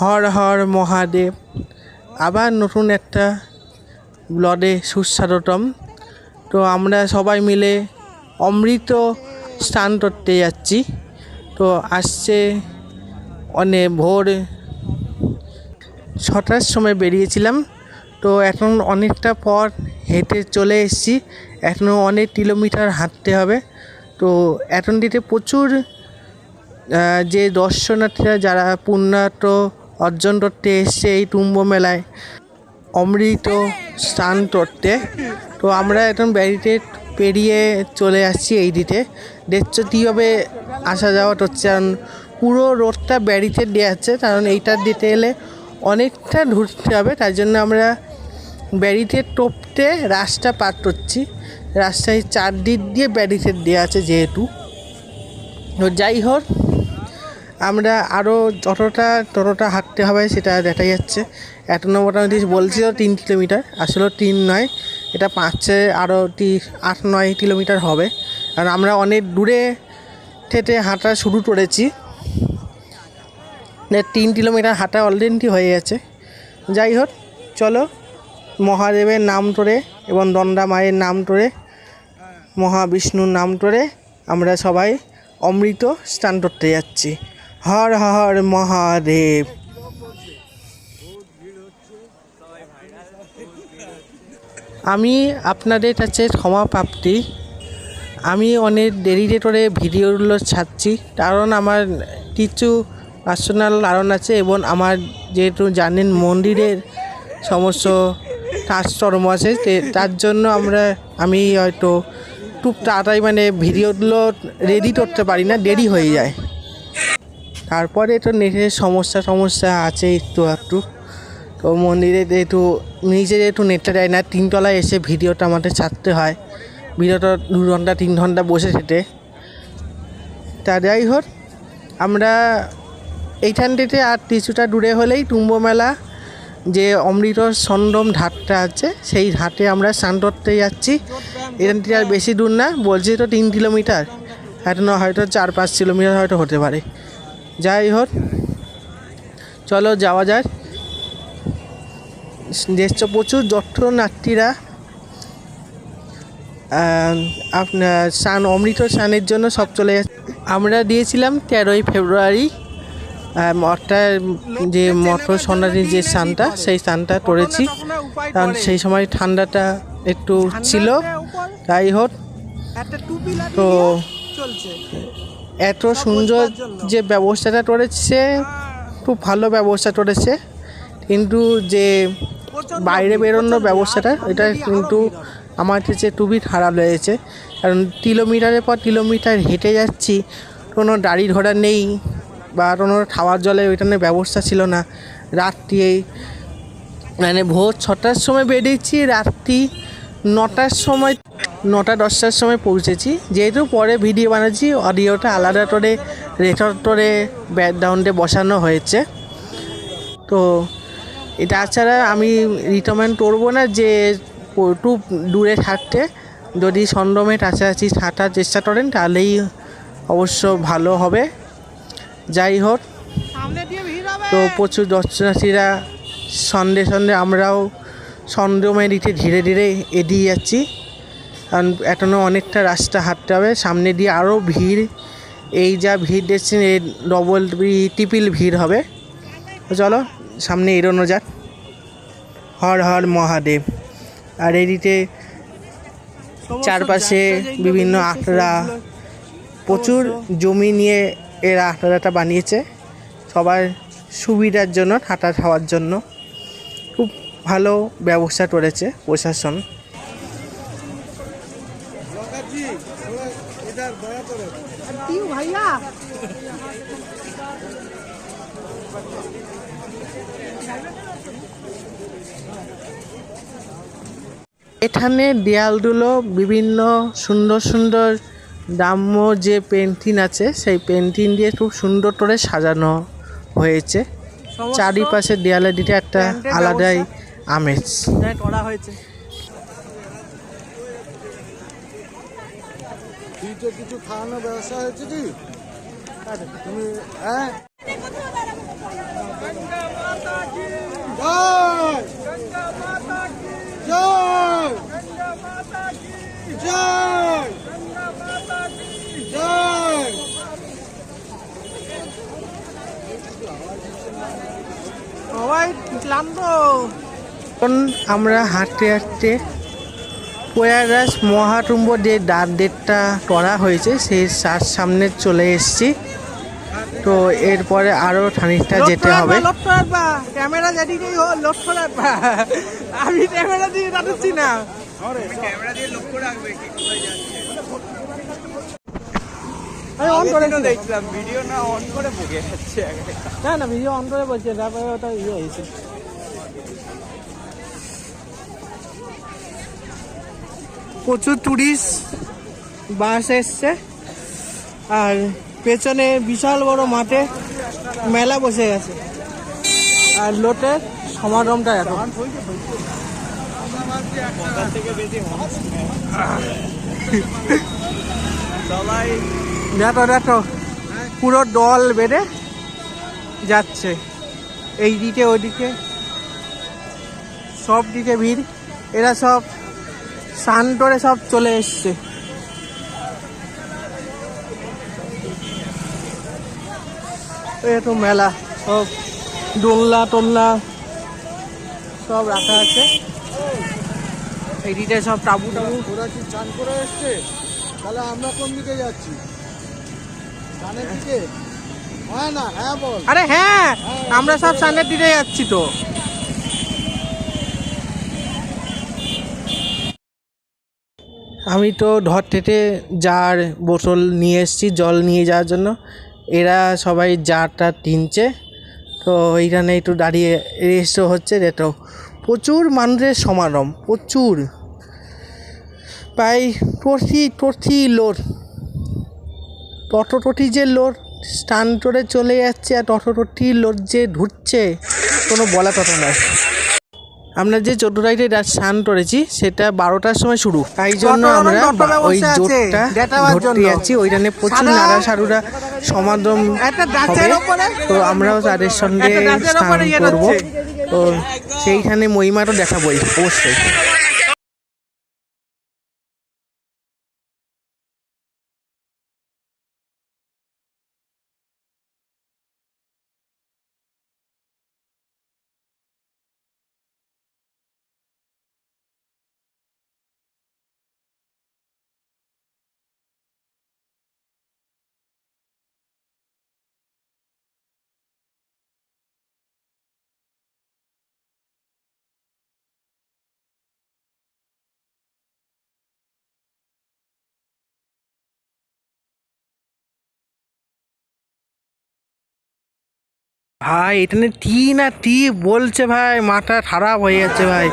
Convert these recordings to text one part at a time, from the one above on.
হর হর মহাদেব। আবার নতুন একটা ব্লডে সুস্বাগতম। তো আমরা সবাই মিলে অমৃত স্নান করতে যাচ্ছি। তো আসছে অনেক ভোর ছটার সময় বেরিয়েছিলাম। তো এখন অনেকটা পর হেঁটে চলে এসেছি। এখনও অনেক কিলোমিটার হাঁটতে হবে। তো এখনটিতে প্রচুর যে দর্শনার্থীরা, যারা পুণ্যার্থ অর্জন করতে এসছে এই কুম্ভ মেলায় অমৃত স্নান করতে। তো আমরা এখন ব্যারিকেড পেরিয়ে চলে আসছি এই দিকে। দেখছ কীভাবে আসা যাওয়া করছে কারণ পুরো রোডটা ব্যারিকেড দেওয়া আছে। কারণ এইটার দিতে এলে অনেকটা ঘুরতে হবে। তাই জন্য আমরা ব্যারিকেড টপতে রাস্তা পার করছি। রাস্তায় চারদিক দিয়ে ব্যারিকেড দেওয়া আছে যেহেতু। তো যাই হোক আমরা আরও যতটা, ততটা হাঁটতে হবে সেটা দেখা যাচ্ছে। এখনও মোটামুটি বলছিল তিন কিলোমিটার, আসলে তিন নয়, এটা পাঁচে আরও তি, আট নয় কিলোমিটার হবে। আর আমরা অনেক দূরে থেকে হাঁটা শুরু করেছি। যে তিন কিলোমিটার হাঁটা অলরেডি হয়ে গেছে। যাই হোক, চলো, মহাদেবের নাম করে এবং দণ্ডা মায়ের নাম করে মহাবিষ্ণুর নাম করে আমরা সবাই অমৃত স্নান করতে যাচ্ছি। হর হর মহাদেব। আমি আপনাদের কাছে ক্ষমা প্রাপ্তি। আমি অনেক দেরিতে করে ভিডিওগুলো ছাড়ছি, কারণ আমার কিছু পার্সোনাল কারণ আছে এবং আমার যেহেতু জানেন মন্দিরের সমস্ত কাজকর্ম আছে তার জন্য আমরা, আমি হয়তো খুব তাড়াতাড়ি মানে ভিডিওগুলো রেডি করতে পারি না, দেরি হয়ে যায়। তারপরে তো নেটের সমস্যা সমস্যা আছে একটু একটু তো মন্দিরে একটু নিজে একটু নেটটা দেয় না, তিনতলায় এসে ভিডিওটা আমাদের ছাড়তে হয়। ভিডিওটা দু ঘণ্টা, তিন ঘণ্টা বসে সেটে তা যাই হোক, আমরা এইখান থেকে আর কিছুটা দূরে হলেই টুম্ব মেলা যে অমৃত সন্দম ঘাটটা আছে, সেই ঘাটে আমরা স্নান করতে যাচ্ছি। এখান থেকে আর বেশি দূর না, বলছি তো তিন কিলোমিটার। এখন হয়তো চার পাঁচ কিলোমিটার হয়তো হতে পারে। যাই হোক চলো যাওয়া যায় দেখছ প্রচুর আহ, আপনার স্নান অমৃত স্নানের জন্য সব চলে যাচ্ছে আমরা দিয়েছিলাম তেরোই ফেব্রুয়ারি মঠটার যে মঠ সন্ন্যাসীর যে স্নানটা সেই স্নানটা করেছি। কারণ সেই সময় ঠান্ডাটা একটু ছিল। তাই হোক তো এত সুন্দর যে ব্যবস্থাটা করেছে খুব ভালো ব্যবস্থা করেছে। কিন্তু যে বাইরে বেরোনোর ব্যবস্থাটা এটা কিন্তু আমার কাছে খুবই খারাপ লেগেছে। কারণ কিলোমিটারের পর কিলোমিটার হেঁটে যাচ্ছি কোনো গাড়ি ঘোড়া নেই বা কোনো খাওয়ার জলের ওইখানে ব্যবস্থা ছিল না। রাত্রি মানে ভোর ছটার সময় বেরিয়েছি রাত্রি নটার সময় নটা দশটার সময় পৌঁছেছি। যেহেতু পরে ভিডিও বানাচ্ছি অডিওটা আলাদা করে রেকর্ড করে ব্যাকগ্রাউন্ডে বসানো হয়েছে। তো এটা ছাড়া আমি রিকমেন্ড করব না যে একটু দূরে থাকতে। যদি সন্ডমের কাছাকাছি থাকার চেষ্টা করেন তাহলেই অবশ্য ভালো হবে। যাই হোক তো প্রচুর দর্শনার্থীরা সন্ধ্যে সন্ধ্যে আমরাও সন্ধ্যমের দিকে ধীরে ধীরে এগিয়ে যাচ্ছি। কারণ এখনও অনেকটা রাস্তা হাঁটতে হবে। সামনে দিয়ে আরও ভিড়। এই যা ভিড় দেখছেন এই ডবল টিপিল ভিড় হবে। চলো, সামনে এড়োনো যাক। হর হর মহাদেব। আর এদিকে চারপাশে বিভিন্ন আখড়া। প্রচুর জমি নিয়ে এরা আখড়াটা বানিয়েছে। সবার সুবিধার জন্য, হাঁটা খাওয়ার জন্য। ভালো ব্যবস্থা করেছে প্রশাসন। এখানে দেয়ালগুলো বিভিন্ন সুন্দর সুন্দর গ্রাম্য যে পেন্টিং আছে সেই পেন্টিং দিয়ে খুব সুন্দর করে সাজানো হয়েছে। চারিপাশে দেয়ালের দিকে একটা আলাদাই আমেজ। হ্যাঁ, করা হয়েছে। কিছু খাওয়ানোর ব্যবস্থা হয়েছে কি? তুমি হ্যাঁ? সবাই ক্লান্ত। এখন আমরা হাঁটতে হাঁটতে প্রয়াগরাজ মহাটুম্ব যে ডাক ডেটটা করা হয়েছে সেই তার সামনে চলে এসেছি। তো এরপরে আরও খানিকটা যেতে হবে। ক্যামেরা যেদিকে দিয়ে আমি অন করে ভিডিও না অন করে বকে যাচ্ছে না না ভিডিও অন করে বলছে তারপরে ওটা ইয়ে হয়েছে। প্রচুর বাস এসছে। আর পেছনে বিশাল বড় মাঠে মেলা বসে গেছে। আর লোটের সমাগমটা এখন। দেখো দেখো, পুরো দল বেড়ে যাচ্ছে। এই দিকে, ওইদিকে। সব দিকে ভিড়। এরা সব স্নান করে সব চলে এসছে। মেলা সব দোলনা টোলনা সব রাখা আছে। এই দিকে সব টাবু টাবু। ওরা কি চান করে এসছে? তাহলে আমরা কোন দিকে যাচ্ছি? চানের দিকে? হ্যাঁ না হ্যাঁ বল। আরে হ্যাঁ আমরা সব সামনের দিকে যাচ্ছি তো। আমি তো ধর থেকে জার, বোতল নিয়ে এসেছি, জল নিয়ে যাওয়ার জন্য। এরা সবাই জারটা কিনছে তো এইখানে একটু দাঁড়িয়ে রেস্টও হচ্ছে যেত প্রচুর মানুষের সমারোহ প্রচুর। প্রায় প্রতি প্রতি লোড টটোটটি যে লোড স্টান করে চলে যাচ্ছে আর টটোটটি লোড যে ঢুকছে, কোনো বলা কথা নয়। আমরা যে চোদ্দটাইতে স্নান করেছি সেটা বারোটার সময় শুরু। তাই জন্য আমরা ওই জোটটা ধরতে যাচ্ছি। ওইখানে প্রচুর নাড়া সারুরা সমাগম হবে। তো আমরাও তাদের সঙ্গে স্নান করব। তো সেইখানে মহিমারও দেখাবোই অবশ্যই ভাই, এখানে টি না টি বলছে ভাই, মাথা খারাপ হয়ে যাচ্ছে ভাই।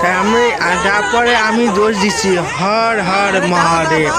তাই আমি তারপরে আমি দোষ দিচ্ছি। হর হর মহাদেব।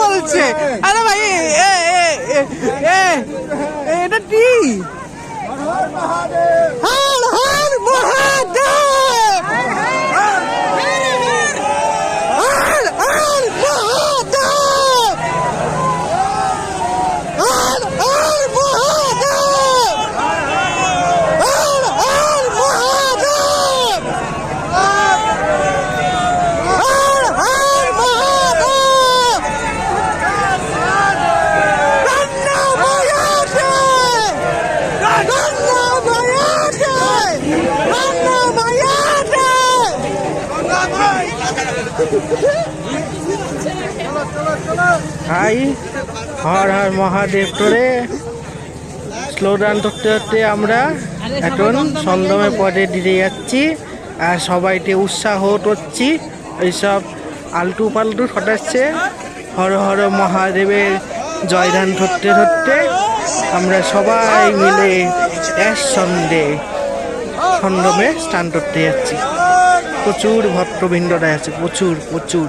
বলছে। আরে ভাই এটা টি। হর হাই, হর হর মহাদেব করে স্লোগান ধরতে ধরতে আমরা এখন সন্দমে পদে দিতে যাচ্ছি আর সবাইকে উৎসাহ করছি। এইসব আলটু পাল্টু ফটাচ্ছে। হর হর মহাদেবের জয়ধান ধরতে ধরতে আমরা সবাই মিলে এক সন্দে সন্দমে স্নান করতে যাচ্ছি। প্রচুর ভক্তবৃন্দরা আছে, প্রচুর প্রচুর।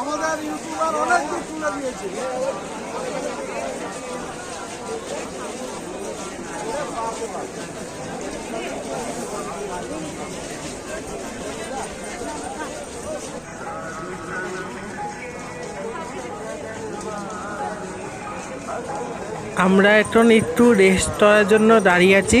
আমাদের ইউটিউবার অনেক তুলে দিয়েছে আমরা এখন একটু রেস্ট করার জন্য দাঁড়িয়ে আছি।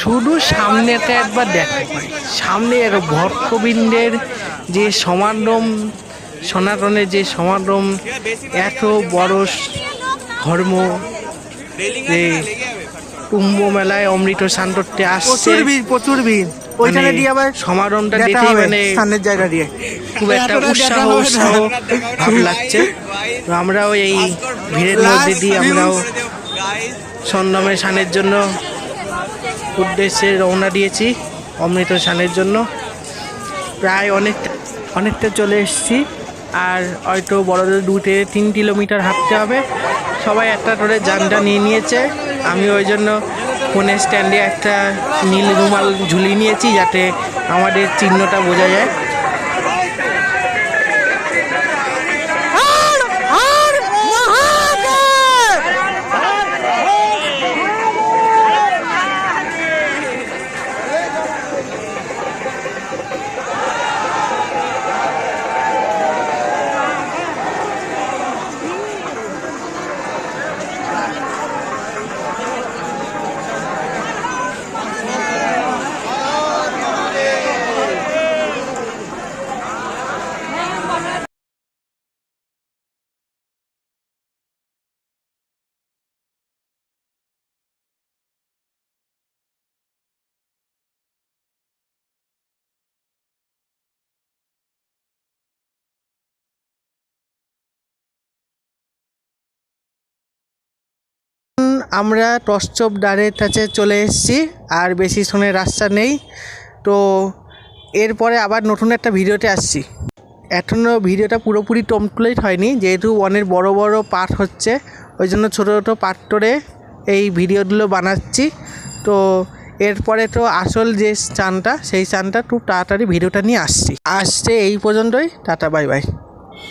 শুধু সামনেটা একবার দেখা পাই সামনে ভট্টবিন্দের যে সমাগম সনাতনের যে সমাগম এত বড় ধর্ম যে কুম্ভ মেলায় অমৃত সান্তরতে আসছে। প্রচুর ভিড় মানে ওইখানে দিয়ে আবার সমাগমটা দেখে মানে স্থানের জায়গা দিয়ে। খুব একটা উৎসাহ উৎসাহ ভাব লাগছে। তো আমরাও এই ভিড়ের মধ্যে দিয়ে আমরাও সন্নমের সানের জন্য উদ্দেশ্যে রওনা দিয়েছি অমৃত স্নানের জন্য। প্রায় অনেকটা অনেকটা চলে এসেছি আর হয়তো বড়দের দু থেকে তিন কিলোমিটার হাঁটতে হবে। সবাই একটা করে যানটা নিয়ে নিয়েছে। আমি ওই জন্য ফোনের স্ট্যান্ডে একটা নীল রুমাল ঝুলিয়ে নিয়েছি যাতে আমাদের চিহ্নটা বোঝা যায়। আমরা টসচপ ডারের কাছে চলে এসেছি, আর বেশি সময় রাস্তা নেই। তো এরপরে আবার নতুন একটা ভিডিওতে আসছি। এখনও ভিডিওটা পুরোপুরি কমপ্লিট হয়নি, যেহেতু অনেক বড় বড় পার্ট হচ্ছে। ওই জন্য ছোটো ছোটো পার্ট করে এই ভিডিওগুলো বানাচ্ছি। তো এরপরে তো আসল যে স্থানটা, সেই স্থানটা খুব তাড়াতাড়ি ভিডিওটা নিয়ে আসছি। আসছে এই পর্যন্তই, টাটা বাই বাই